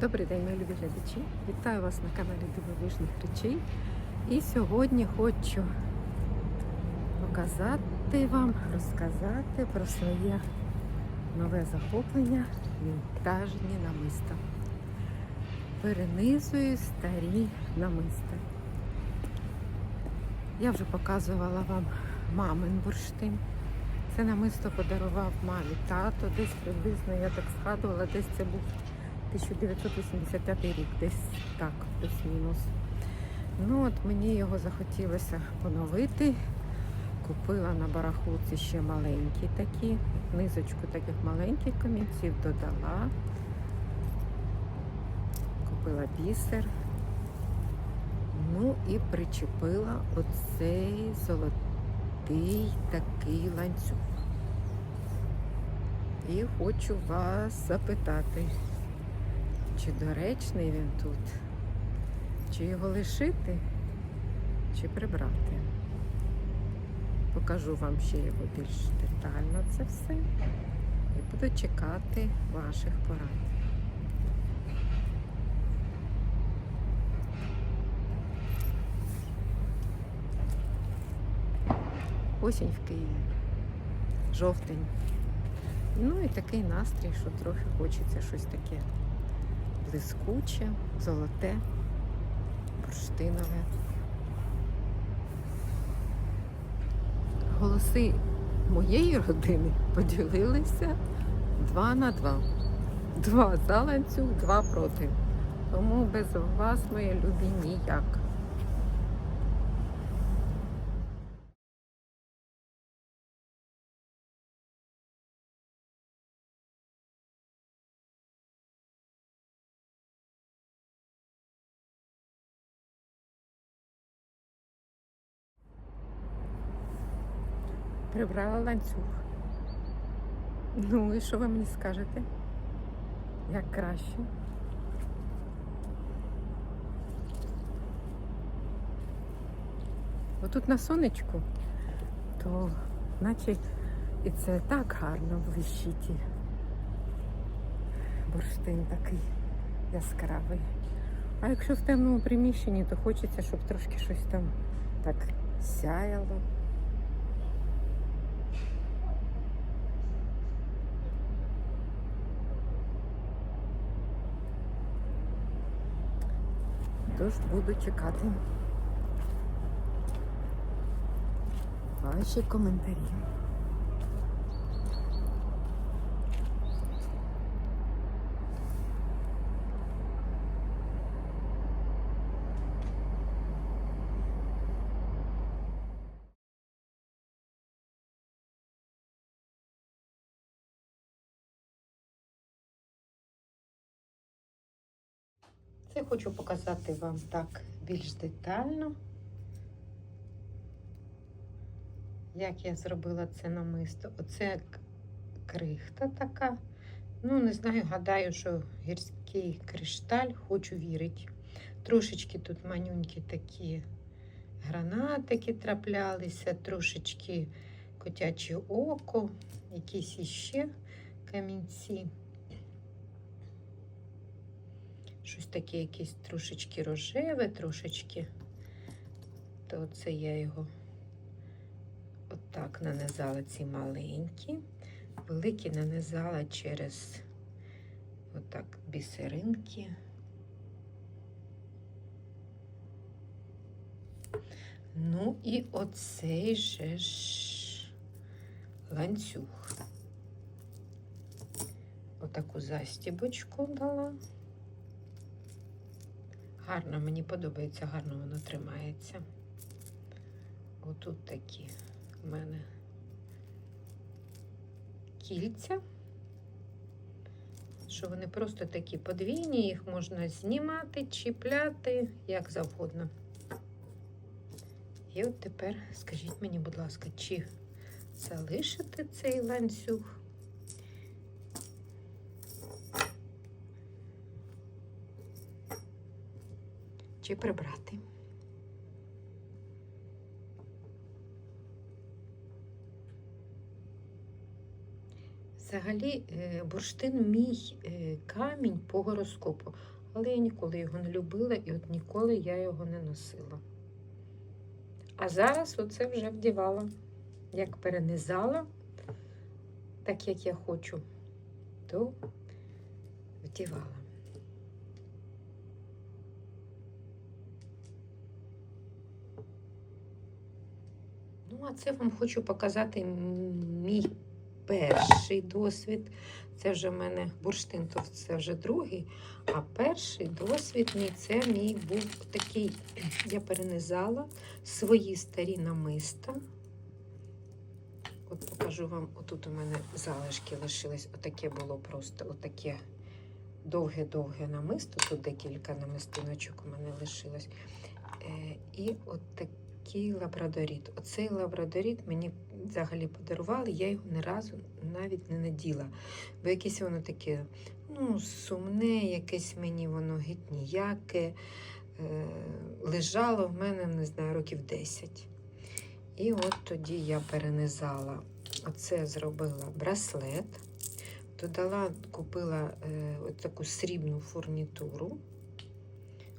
Добрий день, мої любі глядачі. Вітаю вас на каналі Дивовижних речей. І сьогодні хочу показати вам, розказати про своє нове захоплення вінтажні намиста. Перенизую старі намиста. Я вже показувала вам мамин бурштин. Це намисто подарував мамі тато, десь приблизно, я так згадувала, десь це був 1985 рік, десь так, плюс-мінус. Ну от мені його захотілося поновити. Купила на барахолці ще маленькі такі, низочку таких маленьких камінців додала. Купила бісер. Ну і причепила оцей золотий такий ланцюг. І хочу вас запитати, чи доречний він тут, чи його лишити, чи прибрати. Покажу вам ще його більш детально це все. І буду чекати ваших порад. Осінь в Києві. Жовтень. Ну і такий настрій, що трохи хочеться щось таке блискуче, золоте, бурштинове. Голоси моєї родини поділилися два на два. Два за ланцюг, два проти. Тому без вас, мої любі, ніяк. Прибрала ланцюг. Ну і що ви мені скажете? Як краще? Отут на сонечку, то наче і це так гарно блищить. Бурштин такий яскравий. А якщо в темному приміщенні, то хочеться, щоб трошки щось там так сяяло. Тож буду чекати ваші коментарі. Це хочу показати вам так більш детально, як я зробила це намисто. Оце крихта така. Ну, не знаю, гадаю, що гірський кришталь, хочу вірити. Трошечки тут манюнькі такі гранатики траплялися, трошечки котяче око, якісь іще камінці. Щось таке якесь трошечки рожеве, трошечки. То це я його отак нанизала ці маленькі. Великі нанизала через отак бісеринки. Ну і оцей же ж ланцюг. Отаку застібочку дала. Гарно, мені подобається, гарно воно тримається. Отут такі в мене кільця, що вони просто такі подвійні, їх можна знімати, чіпляти, як завгодно. І от тепер скажіть мені, будь ласка, чи залишити цей ланцюг? Чи прибрати. Взагалі, е, бурштин мій е, камінь по гороскопу, але я ніколи його не любила і от ніколи я його не носила. А зараз оце вже вдівала. Як перенизала, так як я хочу, то вдівала. Ну, а це вам хочу показати мій перший досвід. Це вже в мене бурштин, то це вже другий. А перший досвід мій це мій був такий. Я перенизала свої старі намиста. От покажу вам, отут у мене залишки лишились. Отаке було просто отаке довге-довге намисто. Тут декілька намистиночок у мене лишилось. Е, і от такий лабрадоріт. Оцей лабрадоріт мені взагалі подарували, я його ні разу навіть не наділа. Бо якесь воно таке ну, сумне, якесь мені воно геть ніяке. Е, лежало в мене, не знаю, років 10. І от тоді я перенизала. Оце зробила браслет. Додала, купила е, от таку срібну фурнітуру.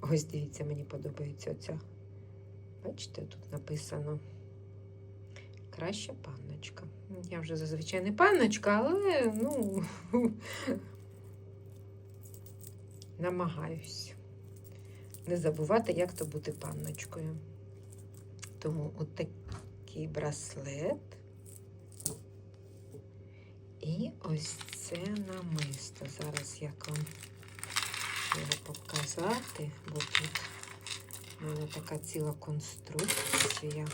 Ось дивіться, мені подобається оця. Бачите, тут написано краща панночка. Я вже зазвичай не панночка, але ну намагаюсь не забувати, як то бути панночкою. Тому от такий браслет. І ось це намисто. Зараз як вам його показати, бо тут у мене така ціла конструкція.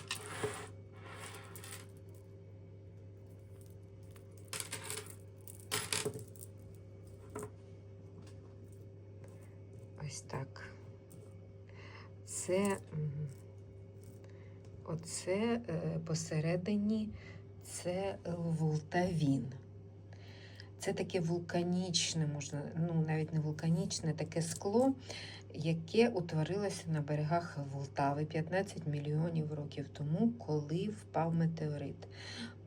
Ось так. Це оце е, посередині це вултавін. Це таке вулканічне, можна, ну навіть не вулканічне, таке скло, яке утворилося на берегах Волтави 15 мільйонів років тому, коли впав метеорит.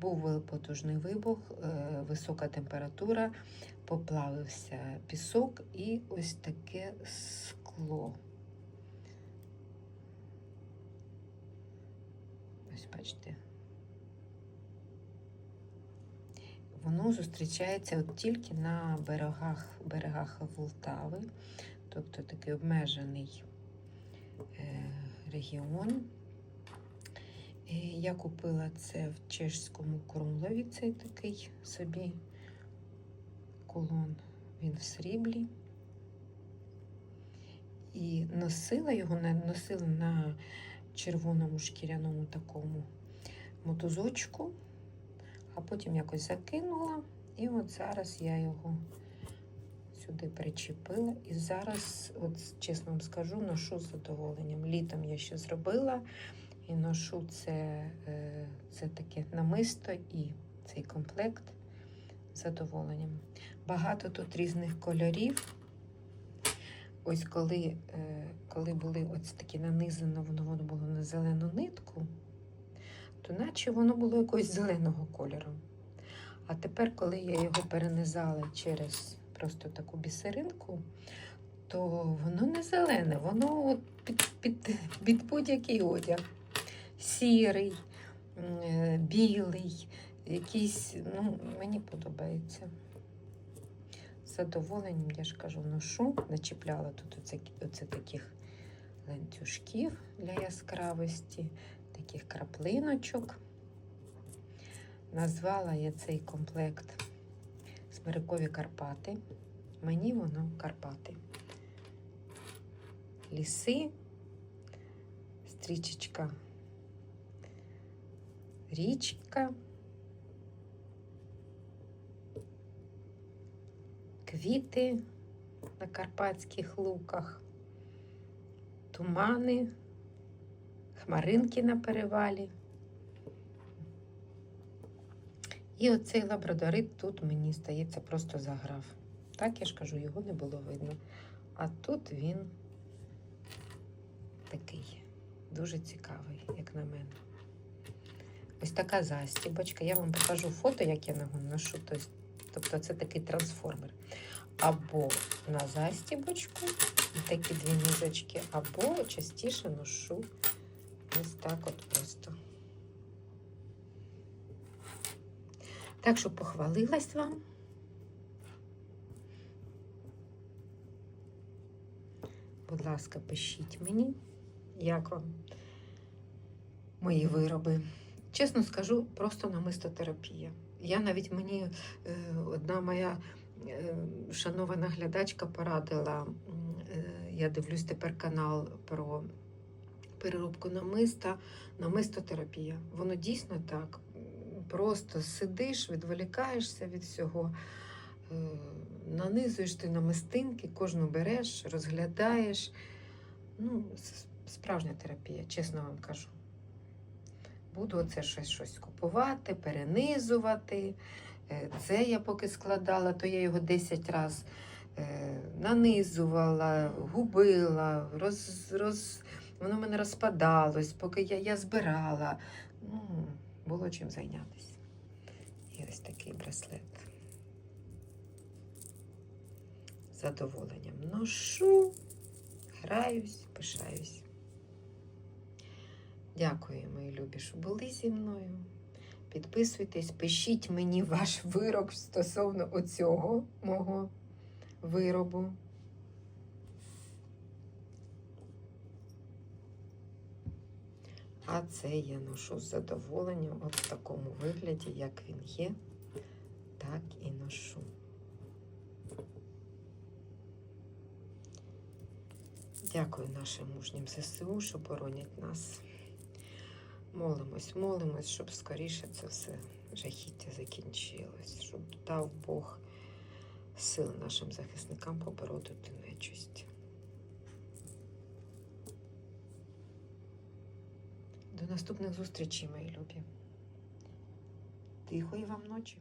Був потужний вибух, е, висока температура, поплавився пісок і ось таке скло. Ось бачите. Воно зустрічається от тільки на берегах, берегах Волтави, тобто такий обмежений е, регіон. Я купила це в чешському Крумлові, цей такий собі кулон. Він в сріблі. І носила його, носила на червоному шкіряному такому мотузочку а потім якось закинула. І от зараз я його сюди причепила. І зараз, от чесно вам скажу, ношу з задоволенням. Літом я ще зробила і ношу це, е, це таке намисто і цей комплект з задоволенням. Багато тут різних кольорів. Ось коли, е, коли були ось такі нанизано, воно, воно було на зелену нитку то наче воно було якогось зеленого кольору. А тепер, коли я його перенизала через просто таку бісеринку, то воно не зелене, воно от під, під, під будь-який одяг. Сірий, е, білий, якийсь, ну, мені подобається. Задоволенням, я ж кажу, ношу, начіпляла тут оце, оце таких ланцюжків для яскравості таких краплиночок. Назвала я цей комплект Смирикові Карпати. Мені воно Карпати. Ліси, стрічечка, річка, квіти на карпатських луках, тумани хмаринки на перевалі. І оцей лабрадорит тут, мені здається, просто заграв. Так, я ж кажу, його не було видно. А тут він такий дуже цікавий, як на мене. Ось така застібочка. Я вам покажу фото, як я його ношу. Тобто, це такий трансформер. Або на застібочку, і такі дві нізочки, або частіше ношу ось так от просто. Так що похвалилась вам. Будь ласка, пишіть мені, як вам мої вироби. Чесно скажу, просто намистотерапія. Я навіть мені е, одна моя е, шанована глядачка порадила. е, я дивлюсь тепер канал про переробку намиста, намистотерапія. Воно дійсно так. Просто сидиш, відволікаєшся від всього, е, нанизуєш ти намистинки, кожну береш, розглядаєш. Ну, справжня терапія, чесно вам кажу. Буду оце щось, щось купувати, перенизувати. Е, Це я поки складала, то я його 10 разів нанизувала, губила, роз, роз, воно в мене розпадалось, поки я, я збирала. Ну, було чим зайнятися. І ось такий браслет. З задоволенням ношу, граюсь, пишаюсь. Дякую, мої любі, що були зі мною. Підписуйтесь, пишіть мені ваш вирок стосовно оцього мого виробу. А це я ношу з задоволенням от в такому вигляді, як він є, так і ношу. Дякую нашим мужнім ЗСУ, що боронять нас. Молимось, молимось, щоб скоріше це все жахіття закінчилось, щоб дав Бог сил нашим захисникам поборотити нечисть. До наступних зустрічей, мої любі. Тихої вам ночі.